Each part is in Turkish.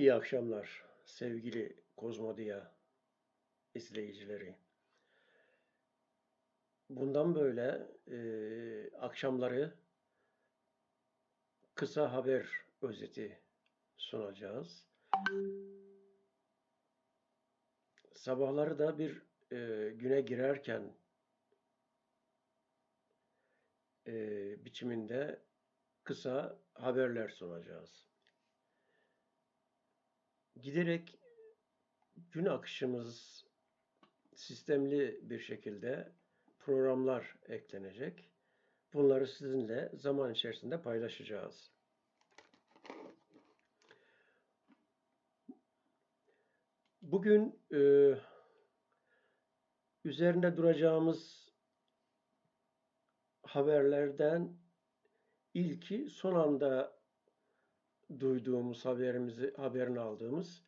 İyi akşamlar sevgili Kozmodia izleyicileri. Bundan böyle e, akşamları kısa haber özeti sunacağız. Sabahları da bir e, güne girerken e, biçiminde kısa haberler sunacağız giderek gün akışımız sistemli bir şekilde programlar eklenecek. Bunları sizinle zaman içerisinde paylaşacağız. Bugün e, üzerinde duracağımız haberlerden ilki son anda duyduğumuz haberimizi haberini aldığımız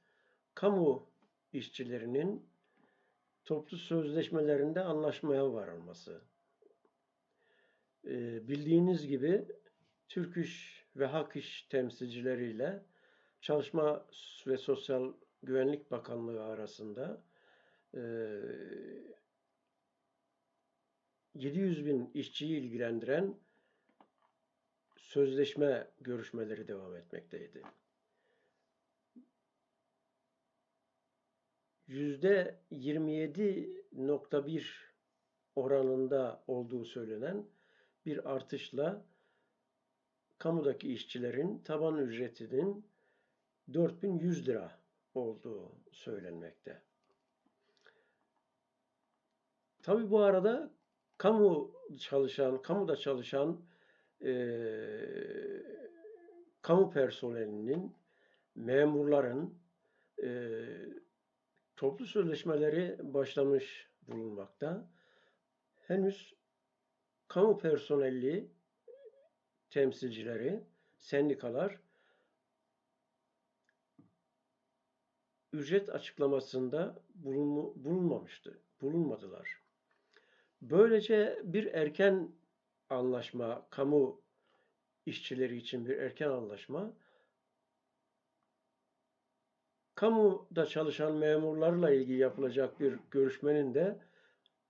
kamu işçilerinin toplu sözleşmelerinde anlaşmaya varılması. Ee, bildiğiniz gibi Türk İş ve Hak İş temsilcileriyle Çalışma ve Sosyal Güvenlik Bakanlığı arasında e, 700 bin işçiyi ilgilendiren sözleşme görüşmeleri devam etmekteydi. Yüzde 27.1 oranında olduğu söylenen bir artışla kamudaki işçilerin taban ücretinin 4100 lira olduğu söylenmekte. Tabi bu arada kamu çalışan, kamuda çalışan e, kamu personelinin, memurların e, toplu sözleşmeleri başlamış bulunmakta. Henüz kamu personelli temsilcileri, sendikalar ücret açıklamasında bulunmamıştı, bulunmadılar. Böylece bir erken anlaşma, kamu işçileri için bir erken anlaşma, kamuda çalışan memurlarla ilgili yapılacak bir görüşmenin de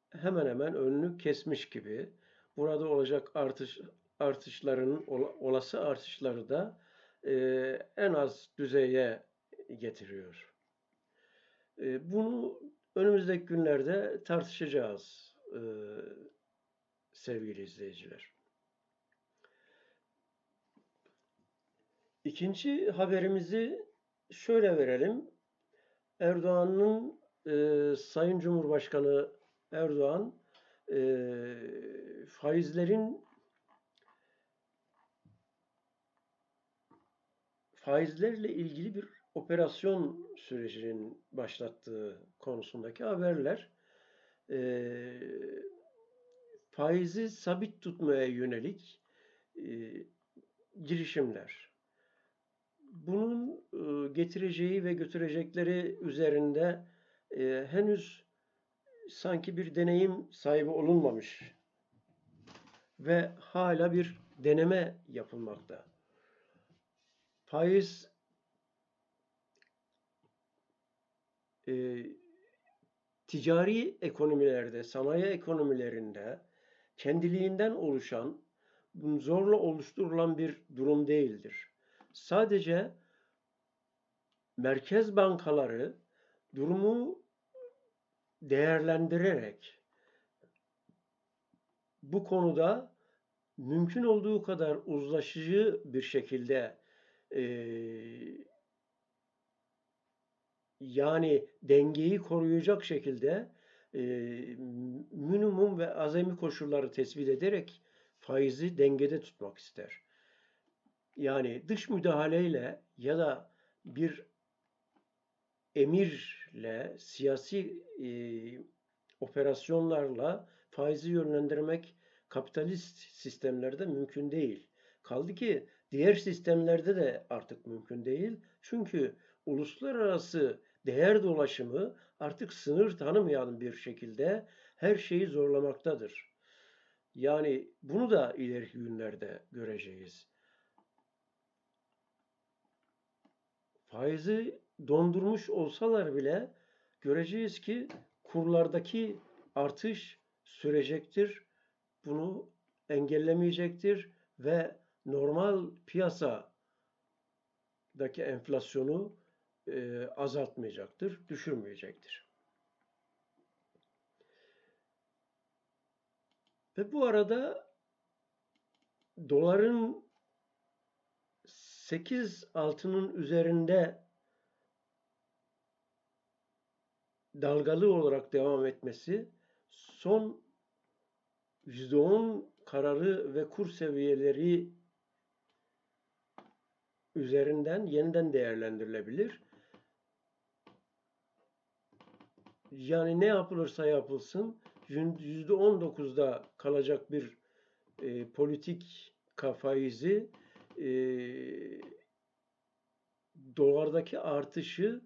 hemen hemen önünü kesmiş gibi. Burada olacak artış artışların olası artışları da e, en az düzeye getiriyor. E, bunu önümüzdeki günlerde tartışacağız. E, sevgili izleyiciler. İkinci haberimizi şöyle verelim. Erdoğan'ın e, Sayın Cumhurbaşkanı Erdoğan e, faizlerin faizlerle ilgili bir operasyon sürecinin başlattığı konusundaki haberler. E, faizi sabit tutmaya yönelik e, girişimler. Bunun e, getireceği ve götürecekleri üzerinde e, henüz sanki bir deneyim sahibi olunmamış ve hala bir deneme yapılmakta. Faiz e, ticari ekonomilerde, sanayi ekonomilerinde kendiliğinden oluşan, zorla oluşturulan bir durum değildir. Sadece merkez bankaları durumu değerlendirerek bu konuda mümkün olduğu kadar uzlaşıcı bir şekilde e, yani dengeyi koruyacak şekilde e, minimum ve azami koşulları tespit ederek faizi dengede tutmak ister. Yani dış müdahaleyle ya da bir emirle, siyasi e, operasyonlarla faizi yönlendirmek kapitalist sistemlerde mümkün değil. Kaldı ki diğer sistemlerde de artık mümkün değil. Çünkü uluslararası değer dolaşımı artık sınır tanımayan bir şekilde her şeyi zorlamaktadır. Yani bunu da ileriki günlerde göreceğiz. Faizi dondurmuş olsalar bile göreceğiz ki kurlardaki artış sürecektir. Bunu engellemeyecektir ve normal piyasadaki enflasyonu e, azaltmayacaktır, düşürmeyecektir. Ve bu arada doların 8 altının üzerinde dalgalı olarak devam etmesi son %10 kararı ve kur seviyeleri üzerinden yeniden değerlendirilebilir. Yani ne yapılırsa yapılsın %19'da kalacak bir e, politik faizi e, dolardaki artışı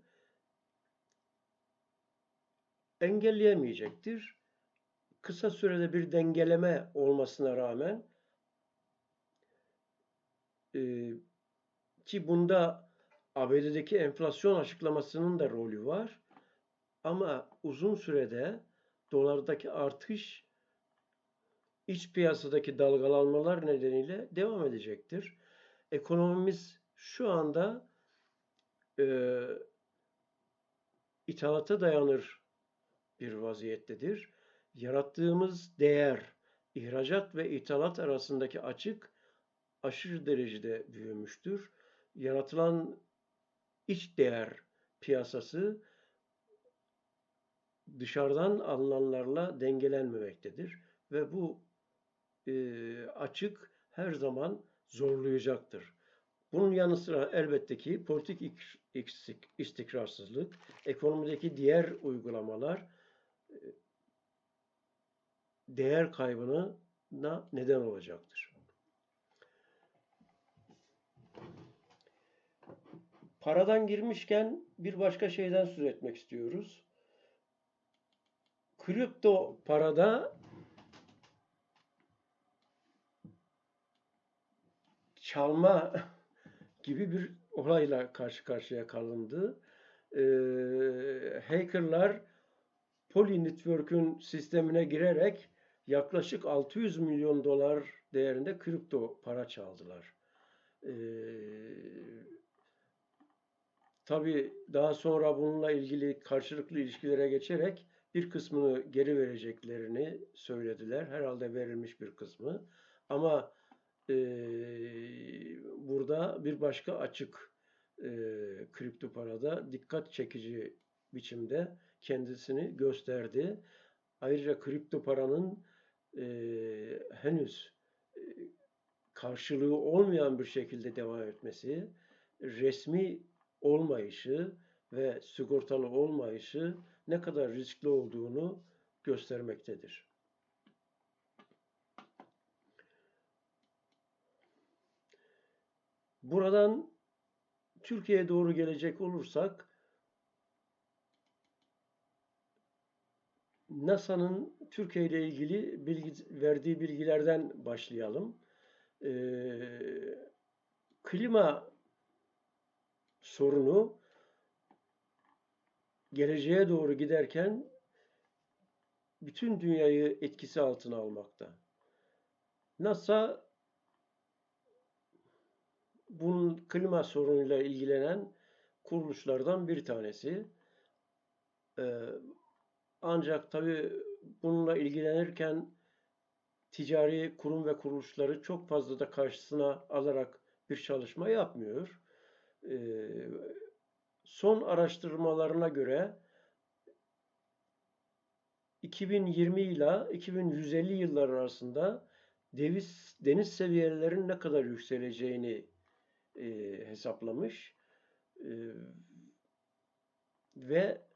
engelleyemeyecektir. Kısa sürede bir dengeleme olmasına rağmen e, ki bunda ABD'deki enflasyon açıklamasının da rolü var. Ama uzun sürede dolardaki artış iç piyasadaki dalgalanmalar nedeniyle devam edecektir. Ekonomimiz şu anda e, ithalata dayanır bir vaziyettedir. Yarattığımız değer, ihracat ve ithalat arasındaki açık aşırı derecede büyümüştür. Yaratılan iç değer piyasası dışarıdan alınanlarla dengelenmemektedir ve bu e, açık her zaman zorlayacaktır. Bunun yanı sıra elbette ki politik istikrarsızlık, ekonomideki diğer uygulamalar e, değer kaybına neden olacaktır. Paradan girmişken bir başka şeyden söz etmek istiyoruz. Kripto parada çalma gibi bir olayla karşı karşıya kalındı. Ee, hackerlar Poly Network'ün sistemine girerek yaklaşık 600 milyon dolar değerinde kripto para çaldılar. Ee, tabii daha sonra bununla ilgili karşılıklı ilişkilere geçerek bir kısmını geri vereceklerini söylediler. Herhalde verilmiş bir kısmı. Ama e, burada bir başka açık e, kripto parada dikkat çekici biçimde kendisini gösterdi. Ayrıca kripto paranın e, henüz karşılığı olmayan bir şekilde devam etmesi, resmi olmayışı ve sigortalı olmayışı ne kadar riskli olduğunu göstermektedir. Buradan Türkiye'ye doğru gelecek olursak NASA'nın Türkiye ile ilgili bilgi, verdiği bilgilerden başlayalım. Ee, klima sorunu geleceğe doğru giderken bütün dünyayı etkisi altına almakta. NASA bunun klima sorunuyla ilgilenen kuruluşlardan bir tanesi. Ee, ancak tabi bununla ilgilenirken ticari kurum ve kuruluşları çok fazla da karşısına alarak bir çalışma yapmıyor. Ee, son araştırmalarına göre 2020 ile 2150 yıllar arasında deniz, deniz seviyelerinin ne kadar yükseleceğini e, hesaplamış. E, ve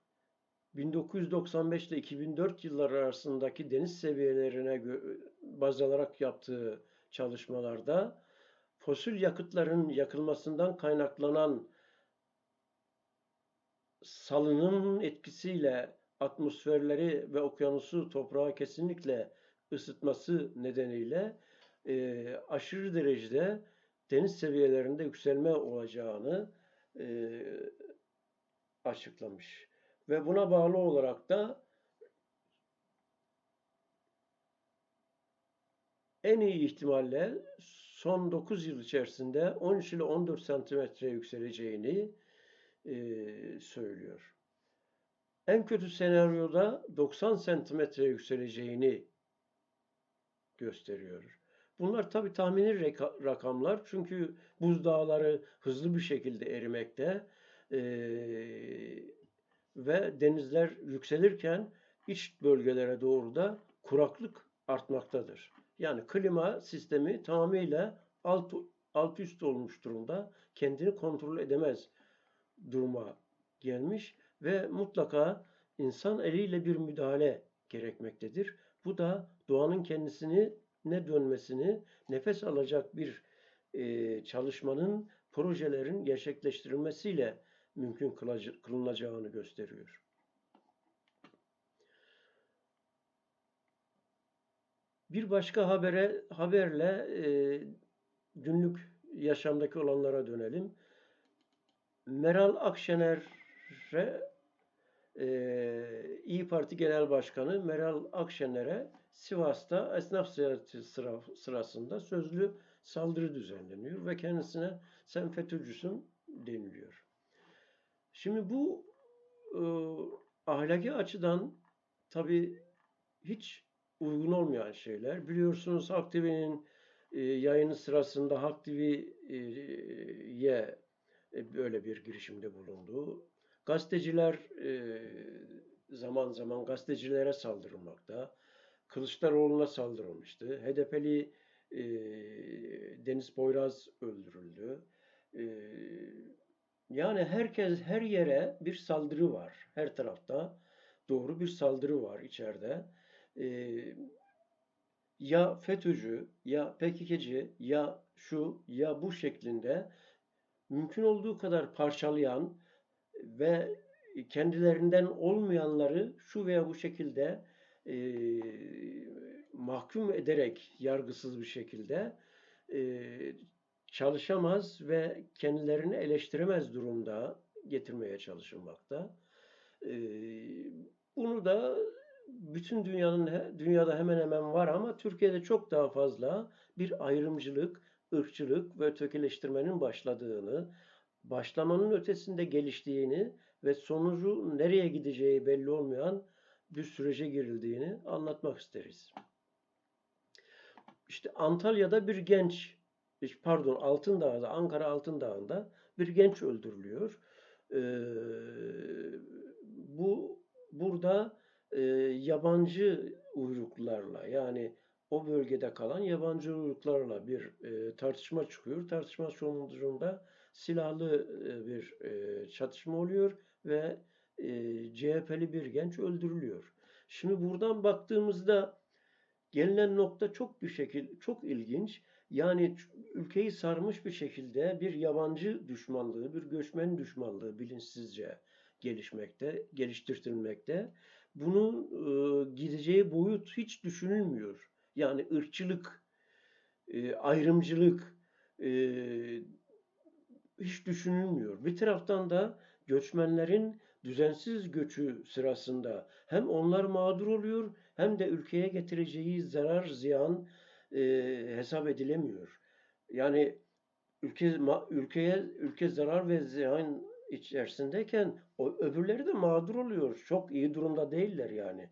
1995 ile 2004 yılları arasındaki deniz seviyelerine baz alarak yaptığı çalışmalarda fosil yakıtların yakılmasından kaynaklanan salının etkisiyle atmosferleri ve okyanusu toprağı kesinlikle ısıtması nedeniyle e, aşırı derecede deniz seviyelerinde yükselme olacağını e, açıklamış. Ve buna bağlı olarak da en iyi ihtimalle son 9 yıl içerisinde 13 ile 14 santimetre yükseleceğini e, söylüyor. En kötü senaryoda 90 santimetre yükseleceğini gösteriyor. Bunlar tabii tahmini rakamlar çünkü buzdağları hızlı bir şekilde erimekte e, ve denizler yükselirken iç bölgelere doğru da kuraklık artmaktadır. Yani klima sistemi tamamıyla alt, alt üst olmuş durumda. Kendini kontrol edemez duruma gelmiş ve mutlaka insan eliyle bir müdahale gerekmektedir. Bu da doğanın kendisini ne dönmesini, nefes alacak bir e, çalışmanın, projelerin gerçekleştirilmesiyle mümkün kılınacağını gösteriyor. Bir başka habere haberle e, günlük yaşamdaki olanlara dönelim. Meral Akşener'e e, İyi Parti Genel Başkanı Meral Akşener'e Sivas'ta esnaf ziyareti sıra, sırasında sözlü saldırı düzenleniyor ve kendisine sen FETÖ'cüsün deniliyor. Şimdi bu e, ahlaki açıdan tabii hiç uygun olmayan şeyler. Biliyorsunuz Halk TV'nin e, yayını sırasında Halk TV'ye e, böyle bir girişimde bulundu. Gazeteciler e, zaman zaman gazetecilere saldırılmakta. Kılıçdaroğlu'na saldırılmıştı. HDP'li e, Deniz Boyraz öldürüldü. E, yani herkes her yere bir saldırı var. Her tarafta doğru bir saldırı var içeride. E, ya FETÖ'cü, ya PKK'ci, ya şu, ya bu şeklinde mümkün olduğu kadar parçalayan ve kendilerinden olmayanları şu veya bu şekilde e, mahkum ederek yargısız bir şekilde e, çalışamaz ve kendilerini eleştiremez durumda getirmeye çalışılmakta. E, bunu da bütün dünyanın dünyada hemen hemen var ama Türkiye'de çok daha fazla bir ayrımcılık, ırkçılık ve ötekileştirmenin başladığını, başlamanın ötesinde geliştiğini ve sonucu nereye gideceği belli olmayan bir sürece girildiğini anlatmak isteriz. İşte Antalya'da bir genç, pardon Altındağ'da, Ankara Altındağ'ında bir genç öldürülüyor. Ee, bu burada e, yabancı uyruklarla yani o bölgede kalan yabancı uyruklarla bir e, tartışma çıkıyor. Tartışma sonucunda silahlı e, bir e, çatışma oluyor ve e, CHP'li bir genç öldürülüyor. Şimdi buradan baktığımızda gelinen nokta çok bir şekil çok ilginç. Yani ülkeyi sarmış bir şekilde bir yabancı düşmanlığı, bir göçmen düşmanlığı bilinçsizce gelişmekte, geliştirtilmekte. Bunun e, gideceği boyut hiç düşünülmüyor. Yani ırkçılık, e, ayrımcılık e, hiç düşünülmüyor. Bir taraftan da göçmenlerin düzensiz göçü sırasında hem onlar mağdur oluyor hem de ülkeye getireceği zarar ziyan e, hesap edilemiyor. Yani ülke ülkeye ülke zarar ve ziyan içerisindeyken o öbürleri de mağdur oluyor. Çok iyi durumda değiller yani.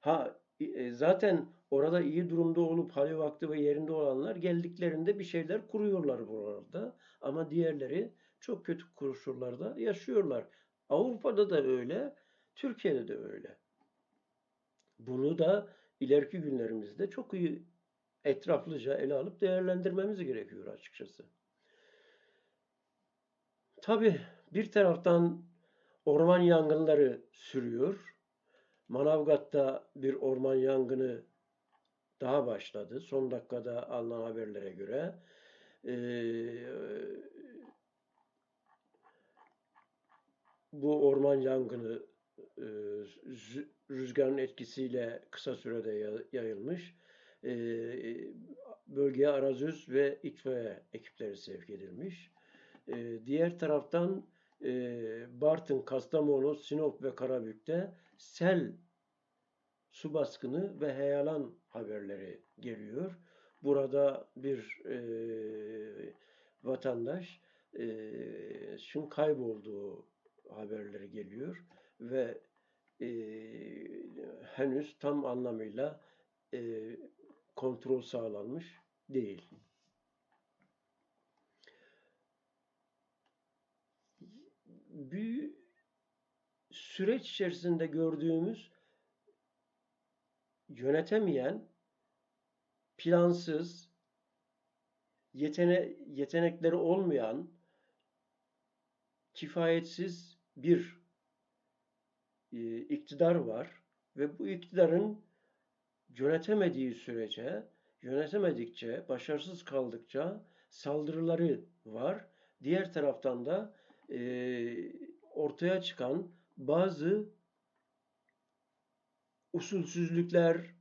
Ha e, zaten orada iyi durumda olup hali vakti ve yerinde olanlar geldiklerinde bir şeyler kuruyorlar burada. Ama diğerleri çok kötü koşullarda yaşıyorlar. Avrupa'da da öyle, Türkiye'de de öyle. Bunu da ileriki günlerimizde çok iyi etraflıca ele alıp değerlendirmemiz gerekiyor açıkçası. Tabi bir taraftan orman yangınları sürüyor. Manavgat'ta bir orman yangını daha başladı. Son dakikada alınan haberlere göre. Ee, bu orman yangını e, rüzgarın etkisiyle kısa sürede yayılmış. E, bölgeye arazöz ve itfaiye ekipleri sevk edilmiş. E, diğer taraftan Bartın, Kastamonu, Sinop ve Karabük'te sel, su baskını ve heyelan haberleri geliyor. Burada bir e, vatandaş e, şun kaybolduğu haberleri geliyor ve e, henüz tam anlamıyla e, kontrol sağlanmış değil. Bir süreç içerisinde gördüğümüz yönetemeyen, plansız, yetene yetenekleri olmayan, kifayetsiz bir e, iktidar var ve bu iktidarın yönetemediği sürece, yönetemedikçe, başarısız kaldıkça saldırıları var. Diğer taraftan da e, ortaya çıkan bazı usulsüzlükler,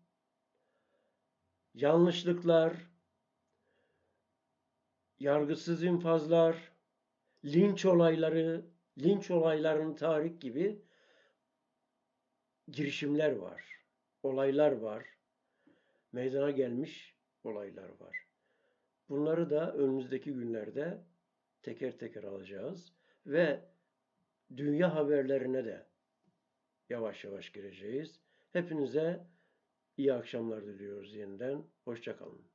yanlışlıklar, yargısız infazlar, linç olayları, linç olaylarını tahrik gibi girişimler var, olaylar var, meydana gelmiş olaylar var. Bunları da önümüzdeki günlerde teker teker alacağız ve dünya haberlerine de yavaş yavaş gireceğiz. Hepinize iyi akşamlar diliyoruz yeniden. Hoşçakalın.